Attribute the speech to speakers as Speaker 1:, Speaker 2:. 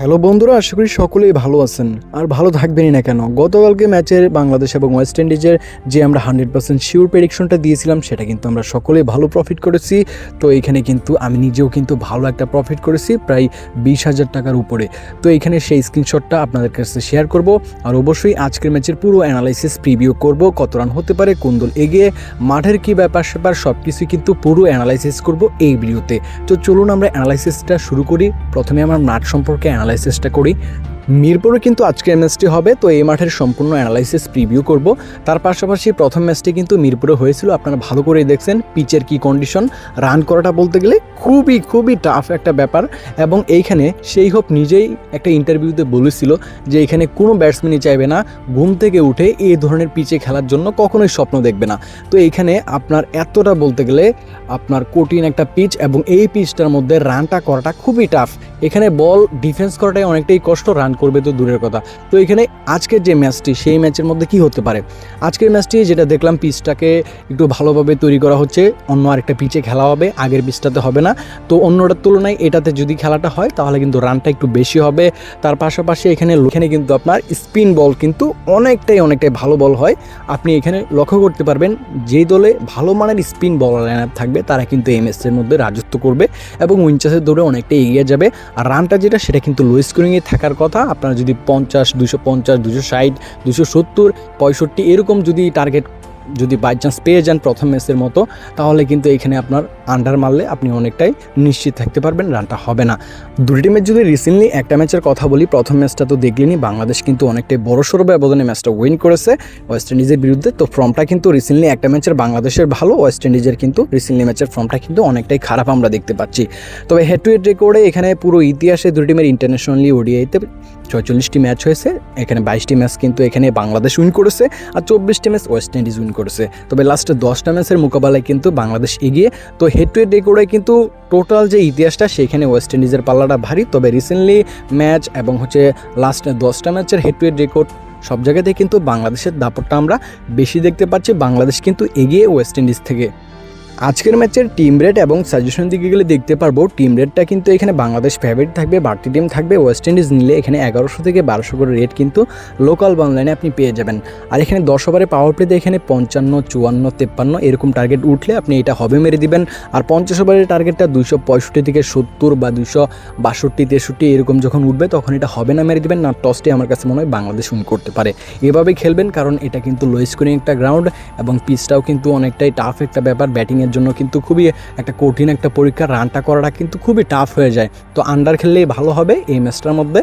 Speaker 1: Hello বন্ধুরা, আশা করি সকলেই ভালো আছেন। আর ভালো থাকবেনই না কেন, গতকালকে ম্যাচের বাংলাদেশ এবং ওয়েস্ট ইন্ডিজের যে আমরা হান্ড্রেড পার্সেন্ট শিওর প্রেডিকশনটা দিয়েছিলাম, সেটা কিন্তু আমরা সকলেই ভালো প্রফিট করেছি। তো এখানে কিন্তু আমি নিজেও কিন্তু ভালো একটা প্রফিট করেছি, প্রায় বিশ হাজার টাকার উপরে। তো এখানে সেই স্ক্রিনশটটা আপনাদের কাছে শেয়ার করব। আর অবশ্যই আজকের ম্যাচের পুরো অ্যানালাইসিস প্রিভিউ করব, কত রান হতে পারে, কোন দল এগিয়ে, মাঠের কী ব্যাপার স্যাপার সব কিছুই কিন্তু পুরো অ্যানালাইসিস করব এই ভিডিওতে তো। চলুন আমরা অ্যানালাইসিসটা শুরু করি। প্রথমে আমার মাঠ সম্পর্কে অ্যানালাইসিসটা করি। মিরপুরে কিন্তু আজকের ম্যাচটি হবে, তো এই মাঠের সম্পূর্ণ অ্যানালাইসিস প্রিভিউ করব। তার পাশাপাশি প্রথম ম্যাচটি কিন্তু মিরপুরে হয়েছিল, আপনারা ভালো করেই দেখছেন পিচের কি কন্ডিশন রান করাটা বলতে গেলে খুবই খুবই টাফ একটা ব্যাপার এবং এইখানে সেই হোপ নিজেই একটা ইন্টারভিউতে বলেছিল যে এখানে কোনো ব্যাটসম্যানই চাইবে না, ঘুম থেকে উঠে এই ধরনের পিচে খেলার জন্য কখনোই স্বপ্ন দেখবে না। তো এইখানে আপনার এতটা বলতে গেলে আপনার কঠিন একটা পিচ এবং এই পিচটার মধ্যে রানটা করাটা খুবই টাফ এখানে বল ডিফেন্স করাটাই অনেকটাই কষ্ট রান করবে তো দূরের কথা। তো এখানে আজকের যে ম্যাচটি, সেই ম্যাচের মধ্যে কি হতে পারে? আজকের ম্যাচটি যেটা দেখলাম, পিচটাকে একটু ভালোভাবে তৈরি করা হচ্ছে, অন্য আরেকটা পিচে খেলা হবে, আগের পিচটাতে হবে না। তো অন্যটার তুলনায় এটাতে যদি খেলাটা হয়, তাহলে কিন্তু রানটা একটু বেশি হবে। তার পাশাপাশি এখানে এখানে কিন্তু আপনার স্পিন বল কিন্তু অনেকটাই অনেকটাই ভালো বল হয়। আপনি এখানে লক্ষ্য করতে পারবেন, যেই দলে ভালো মানের স্পিন বল লাইন থাকবে, তারা কিন্তু এই ম্যাচের মধ্যে রাজত্ব করবে এবং উইনচাসের দৌড়ে অনেকটা এগিয়ে যাবে। আর রানটা যেটা, সেটা কিন্তু লো স্কোরিংয়ে থাকার কথা। আপনারা যদি পঞ্চাশ, দুশো পঞ্চাশ, দুশো ষাট, দুশো সত্তর, পঁয়ষট্টি, এরকম যদি টার্গেট যদি বাই চান্স পেয়ে যান প্রথম ম্যাচের মতো, তাহলে কিন্তু এখানে আপনার আন্ডার মারলে আপনি অনেকটাই নিশ্চিত থাকতে পারবেন, রানটা হবে না। দুটি টিমের যদি রিসেন্টলি একটা ম্যাচের কথা বলি, প্রথম ম্যাচটা তো দেখলেনি বাংলাদেশ কিন্তু অনেকটাই বড়সড় ব্যবধানে ম্যাচটা উইন করেছে ওয়েস্ট ইন্ডিজের বিরুদ্ধে। তো ফর্মটা কিন্তু রিসেন্টলি একটা ম্যাচের বাংলাদেশের ভালো ওয়েস্ট ইন্ডিজের কিন্তু রিসেন্টলি ম্যাচের ফর্মটা কিন্তু অনেকটাই খারাপ আমরা দেখতে পাচ্ছি। তবে হেড টু হেড রেকর্ডে এখানে পুরো ইতিহাসে দুটি টিমের ইন্টারন্যাশনালি ওডিআইতে ছয়চল্লিশটি ম্যাচ হয়েছে, এখানে বাইশটি ম্যাচ কিন্তু এখানে বাংলাদেশ উইন করেছে, আর চব্বিশটি ম্যাচ ওয়েস্ট ইন্ডিজ উইন করেছে। তবে লাস্টে দশটা ম্যাচের মোকাবেলায় কিন্তু বাংলাদেশ এগিয়ে, তো হেড টু হেড রেকর্ডে কিন্তু টোটাল যে ইতিহাসটা, সেখানে ওয়েস্ট ইন্ডিজের পাল্লাটা ভারী। তবে রিসেন্টলি ম্যাচ এবং হচ্ছে লাস্ট দশটা ম্যাচের হেড টু হেড রেকর্ড সব জায়গাতেই কিন্তু বাংলাদেশের দাপটটা আমরা বেশি দেখতে পাচ্ছি। বাংলাদেশ কিন্তু এগিয়ে ওয়েস্ট ইন্ডিজ থেকে। আজকের ম্যাচের টিম রেট এবং সাজেশন দিকে গেলে দেখতে পারব টিম রেটটা কিন্তু এখানে বাংলাদেশ ফেভারিট থাকবে, বাড়তি টিম থাকবে ওয়েস্ট ইন্ডিজ নিলে এখানে এগারোশো থেকে বারোশো করে রেট কিন্তু লোকাল বাংলাইনে আপনি পেয়ে যাবেন। আর এখানে দশ ওভারে পাওয়ার প্লেতে এখানে পঞ্চান্ন, চুয়ান্ন, তেপ্পান্ন এরকম টার্গেট উঠলে আপনি এটা হবে মেরে দিবেন। আর পঞ্চাশ ওভারের টার্গেটটা দুশো পঁয়ষট্টি থেকে সত্তর বা দুশো বাষট্টি, তেষট্টি এরকম যখন উঠবে তখন এটা হবে না মেরে দিবেন, না টসটি আমার কাছে মনে হয় বাংলাদেশ উইন করতে পারে। এভাবে খেলবেন কারণ এটা কিন্তু লো স্কোরিং একটা গ্রাউন্ড এবং পিচটাও কিন্তু অনেকটাই টাফ একটা ব্যাপার ব্যাটিংয়ের জন্য কিন্তু খুবই একটা কঠিন একটা পরীক্ষা, রানটা করাটা কিন্তু খুবই টাফ হয়ে যায়। তো আন্ডার খেললেই ভালো হবে এই ম্যাচটার মধ্যে।